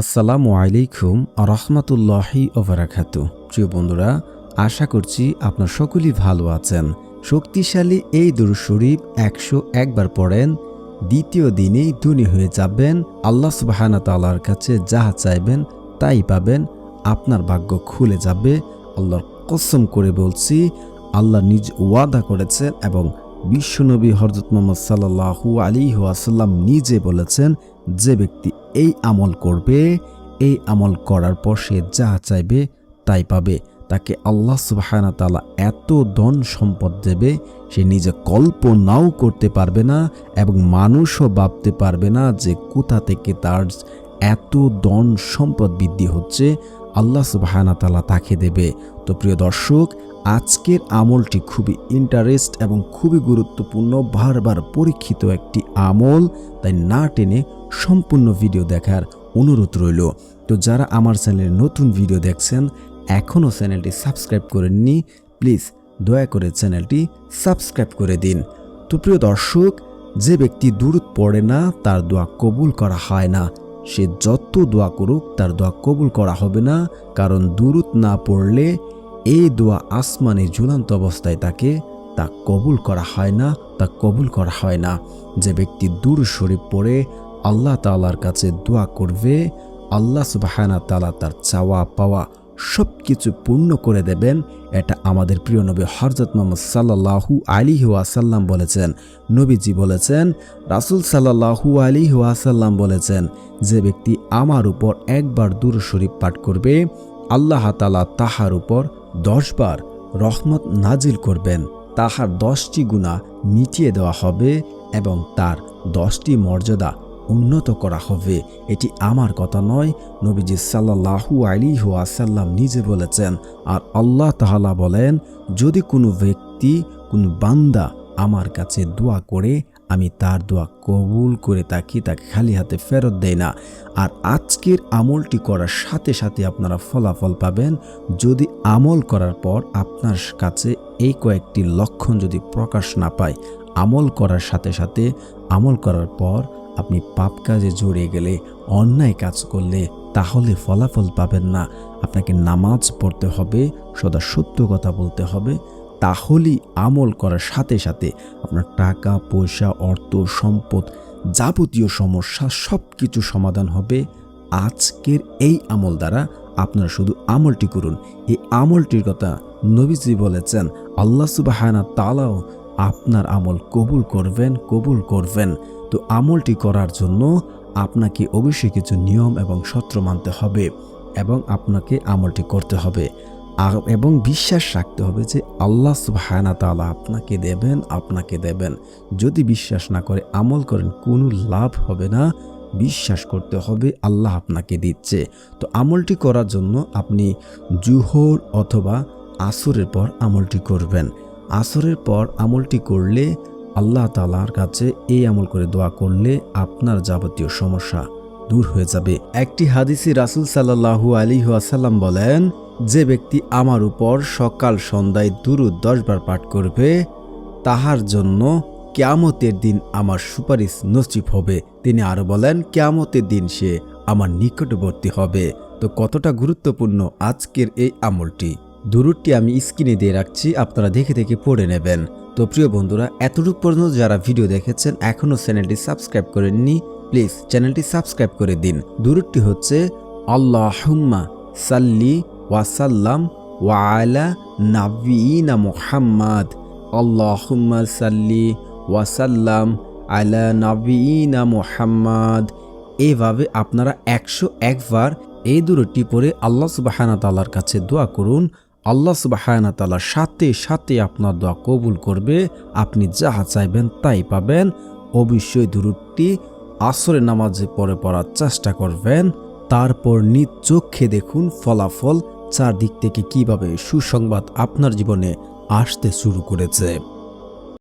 আসসালামু আলাইকুম রহমতুল্লাহি ওবরাকাতু প্রিয় বন্ধুরা, আশা করছি আপনার সকলেই ভালো আছেন। শক্তিশালী এই দুর শরীফ একশো একবার পড়েন, দ্বিতীয় দিনেই ধনী হয়ে যাবেন, আল্লাহ সুবাহানা তাল্লাহর কাছে যাহা চাইবেন তাই পাবেন, আপনার ভাগ্য খুলে যাবে, আল্লাহর কসম করে বলছি, আল্লাহ নিজ ওয়াদা করেছেন এবং বিশ্বনবী হরজত মোহাম্মদ সাল্লাহু আলী ওয়াসাল্লাম নিজে বলেছেন, যে ব্যক্তি এই আমল করবে, এই আমল করার পর সে যা চাইবে তাই পাবে। তাকে আল্লাহ সুবাহানা তালা এত ধন সম্পদ দেবে, সে নিজে কল্পনাও করতে পারবে না এবং মানুষও ভাবতে পারবে না যে কোথা থেকে তার এত ধন সম্পদ বৃদ্ধি হচ্ছে। আল্লাহ সুবাহানা তালা তাকে দেবে। তো প্রিয় দর্শক, আজকের আমলটি খুবই ইন্টারেস্ট এবং খুবই গুরুত্বপূর্ণ, বারবার পরীক্ষিত একটি আমল, তাই না টেনে সম্পূর্ণ ভিডিও দেখার অনুরোধ রইল। তো যারা আমার চ্যানেলে নতুন ভিডিও দেখছেন, এখনও চ্যানেলটি সাবস্ক্রাইব করেননি প্লিজ দয়া করে চ্যানেলটি সাবস্ক্রাইব করে দিন। তো প্রিয় দর্শক, যে ব্যক্তি দূরত পড়ে না, তার দোয়া কবুল করা হয় না। সে যত দোয়া করুক, তার দোয়া কবুল করা হবে না, কারণ দূরত না পড়লে এই দোয়া আসমানে ঝুলন্ত অবস্থায় তাকে তা কবুল করা হয় না, তা কবুল করা হয় না। যে ব্যক্তি দূর শরীফ পড়ে, আল্লাহ তালার কাছে দোয়া করবে, আল্লাহ সুবাহানা তালা তার চাওয়া পাওয়া সব কিছু পূর্ণ করে দেবেন। এটা আমাদের প্রিয় নবী হরজত মোহাম্মদ সাল্লাহু আলী ওয়াসাল্লাম বলেছেন। নবীজি বলেছেন, রাসুল সাল্লাহু আলী ওয়াসাল্লাম বলেছেন, যে ব্যক্তি আমার উপর একবার দূর শরীফ পাঠ করবে, আল্লাহ তালা তাহার উপর দশবার রহমত নাজিল করবেন। তাহার দশটি গুণা মিটিয়ে দেওয়া হবে এবং তার দশটি মর্যাদা উন্নত করা হবে। এটি আমার কথা নয়, নবীজি সাল্লাহু আলি হুয়াশাল্লাম নিজে বলেছেন। আর আল্লাহ তাহালা বলেন, যদি কোনো ব্যক্তি, কোন বান্দা আমার কাছে দোয়া করে আমি তার দোয়া কবুল করে তাকে তাকে খালি হাতে ফেরত দেয় না। আর আজকের আমলটি করার সাথে সাথে আপনারা ফলাফল পাবেন। যদি আমল করার পর আপনার কাছে এই কয়েকটি লক্ষণ যদি প্রকাশ না পায়, আমল করার সাথে সাথে আমল করার পর আপনি পাপ কাজে জড়িয়ে গেলে, অন্যায় কাজ করলে তাহলে ফলাফল পাবেন না। আপনাকে নামাজ পড়তে হবে, সদা সত্য কথা বলতে হবে। তাহলেই আমল করার সাথে সাথে আপনার টাকা, পয়সা, অর্থ, সম্পদ যাবতীয় সমস্যা সব কিছু সমাধান হবে। আজকের এই আমল দ্বারা আপনারা শুধু আমলটি করুন। এই আমলটির কথা নবীজি বলেছেন, আল্লাহ সুবাহানা তালাও আপনার আমল কবুল করবেন কবুল করবেন। তো আমলটি করার জন্য আপনাকে অবশ্যই কিছু নিয়ম এবং সত্র মানতে হবে এবং আপনাকে আমলটি করতে হবে। এবং বিশ্বাস রাখতে হবে যে আল্লাহ সুবাহানা তালা আপনাকে দেবেন আপনাকে দেবেন। যদি বিশ্বাস না করে, আমল করেন, কোনো লাভ হবে না। বিশ্বাস করতে হবে আল্লাহ আপনাকে দিচ্ছে। তো আমলটি করার জন্য আপনি জুহর অথবা আসরের পর আমলটি করবেন। আসরের পর আমলটি করলে আল্লাহ তালার কাছে এই আমল করে দোয়া করলে আপনার যাবতীয় সমস্যা দূর হয়ে যাবে। একটি হাদিসি রাসুল সাল্লাহু আলী আসাল্লাম বলেন, যে ব্যক্তি আমার উপর সকাল সন্ধ্যায় দুরু দশবার পাঠ করবে, তাহার জন্য কেয়ামতের দিন আমার সুপারিশ নসিব হবে। তিনি আরও বলেন, কেয়ামতের দিন সে আমার নিকটবর্তী হবে। তো কতটা গুরুত্বপূর্ণ আজকের এই আমলটি? দুরুটি আমি স্ক্রিনে দিয়ে রাখছি, আপনারা দেখে দেখে পড়ে নেবেন। তো প্রিয় বন্ধুরা, এতটুকু পর্যন্ত যারা ভিডিও দেখেছেন এখনও চ্যানেলটি সাবস্ক্রাইব করেননি প্লিজ চ্যানেলটি সাবস্ক্রাইব করে দিন। দূরটি হচ্ছে আল্লাহ হুম্মা সাল্লি ওয়াসাল্লাম ওয়ালা নাবিনা মোহাম্মদ। আল্লাহুম্মা সাল্লি ওয়াসাল্লাম আলা নাবিনা মোহাম্মদ। এভাবে আপনারা একশো একবার এই দূরটি পরে আল্লাহ সুবাহানা তাল্লার কাছে দোয়া করুন। আল্লাহ সুবাহানা তাল্লার সাথে সাথে আপনার দোয়া কবুল করবে। আপনি যাহা চাইবেন তাই পাবেন। অবশ্যই দূরটি আসরে নামাজে পরে পড়ার চেষ্টা করবেন, তারপর নিজ চোখে দেখুন ফলাফল, চারদিক থেকে কীভাবে সুসংবাদ আপনার জীবনে আসতে শুরু করেছে।